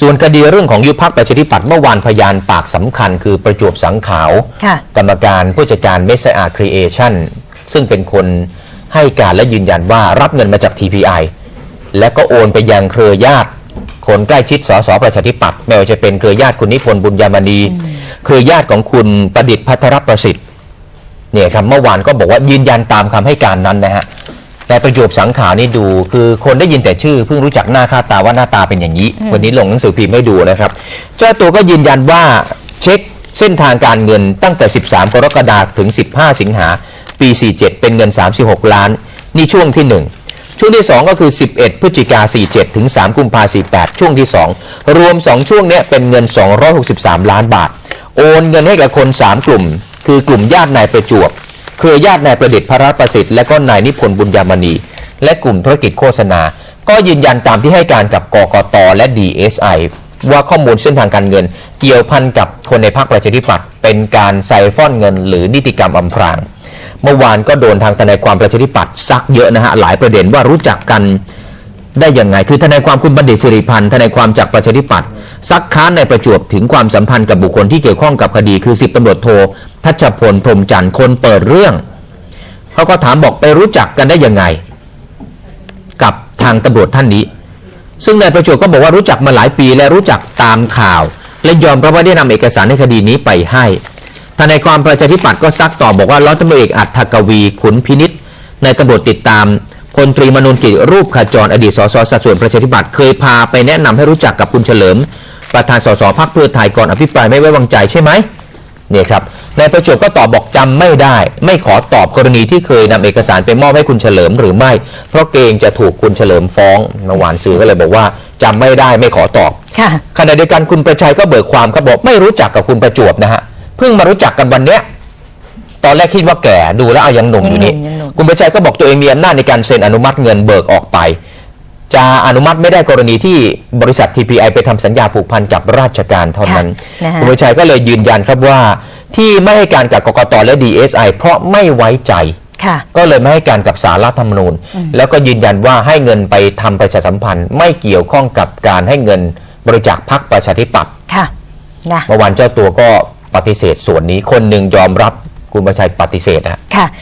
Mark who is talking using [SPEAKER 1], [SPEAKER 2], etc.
[SPEAKER 1] ส่วนคดีเรื่องของยุบพักประชาธิปัตย์เมื่อวานพยานปากสำคัญคือประจวบสังขาว
[SPEAKER 2] ค่ะ
[SPEAKER 1] กรรมการผู้จัดการเมสอาครีเอชั่นซึ่งเป็นคนให้การและยืนยันว่ารับเงินมาจาก TPI และก็โอนไปยังเครือญาติ คนใกล้ชิดสสประชาธิปัตย์ไม่ว่าจะเป็นเครือญาติคุณนิพนธ์บุญยามณี เครือญาติของคุณประดิษฐ์พัทรประสิทธิ์ เนี่ยครับเมื่อวานก็บอกว่ายืนยันตามคำให้การนั้นนะฮะแต่ประจวบสังขาวนี่ดู คือคนได้ยินแต่ชื่อเพิ่งรู้จักหน้าค่าตาว่าหน้าตาเป็นอย่างนี้ วันนี้ลงหนังสือพิมพ์ให้ดูนะครับ เจ้าตัวก็ยืนยันว่าเช็คเส้นทางการเงินตั้งแต่ 13 กรกฎาคมถึง 15 สิงหาปี 47 เป็นเงิน 36 ล้าน นี่ช่วงที่ 1 ช่วงที่ 2 ก็คือ 11 พฤศจิกา 47 ถึง 3 กุมภา48 ช่วงที่ 2 รวม 2 ช่วงเนี้ยเป็นเงิน 263 ล้านบาท โอนเงินให้กับคน 3 กลุ่ม คือกลุ่มญาตินายประจวบ เครือญาตินายประดิษฐ์พระรัตน์ประสิทธิ์และก็นายนิพนธ์บุญยามณี และกลุ่มธุรกิจโฆษณา ก็ยืนยันตามที่ให้การกับกกตและ DSI ว่าข้อมูลเส้นทางการเงิน เกี่ยวพันกับคนในพรรคประชาธิปัตย์เป็นการใส่ฟ้อนเงิน หรือนิติกรรมอำพราง เมื่อวานก็โดนทางทนายความประชาธิปัตย์ซักเยอะนะฮะหลายประเด็นว่ารู้จักกัน ได้ยังไง คือทนายความคุณบัณฑิตสิริพันธ์ทนายความจากประชาธิปัตย์ซักค้านในประจวบถึงความสัมพันธ์กับบุคคลที่เกี่ยวข้องกับคดีคือสิบตำรวจโททัชพลพรมจันทร์คนเปิดเรื่องเขาก็ถามบอกไปรู้จักกันได้ยังไง กับทางตำรวจท่านนี้ ซึ่งนายประจวบก็บอกว่ารู้จักมาหลายปีและรู้จักตามข่าว และยอมรับว่าได้นำเอกสารในคดีนี้ไปให้ทนายความประชาธิปัตย์ก็ซักต่อบอกว่าร้อยตำรวจเอกอัฐกวีขุนพินิษในตำรวจติดตาม พลตรีมนูนกิจรูปขจรอดีตสสสัดส่วนประชาธิปัตย์เคยพาไปแนะนำให้รู้จักกับคุณเฉลิม ประธานสสพรรคเพื่อไทยก่อนอภิปรายไม่ไว้วางใจใช่ไหมเนี่ยครับนายประจวบก็ตอบบอกจำไม่ได้ ไม่ขอตอบกรณีที่เคยนำเอกสารไปมอบให้คุณเฉลิมหรือไม่ เพราะเกรงจะถูกคุณเฉลิมฟ้องเมื่อวานสื่อก็เลยบอกว่าจำไม่ได้ไม่ขอตอบ
[SPEAKER 2] ค่ะ
[SPEAKER 1] ขณะเดียวกันคุณประชัยก็เบิกความเขาบอกไม่รู้จักกับคุณประจวบนะฮะเพิ่งมารู้จักกันวันเนี้ย ตอนแรกคิดว่าแก่ดูแล้วเอายังหนุ่มอยู่นี่
[SPEAKER 2] ยังหนุ่มยังหนุ่ม
[SPEAKER 1] คุณประชัยก็บอกตัวเองมีอำนาจในการเซ็นอนุมัติเงินเบิกออกไป จะอนุมัติไม่ได้กรณีที่บริษัท TPI ไปทำสัญญาผูกพันกับราชการเท่านั้น
[SPEAKER 2] ค่ะนะคะ
[SPEAKER 1] คุณประชัยก็เลยยืนยันครับว่า ที่ไม่ให้การกับกกตและ DSI เพราะไม่ไว้ใจ
[SPEAKER 2] ค่ะ
[SPEAKER 1] ก็เลยไม่ให้การกับสารรัฐธรรมนูญ แล้วก็ยืนยันว่าให้เงินไปทำประชาสัมพันธ์ ไม่เกี่ยวข้องกับการให้เงินบริจาคพรรคประชาธิปัตย์
[SPEAKER 2] ค่ะนะ
[SPEAKER 1] เมื่อวานเจ้าตัวก็ปฏิเสธส่วนนี้คนหนึ่งยอมรับ คุณประชัยปฏิเสธนะ
[SPEAKER 2] ค่ะ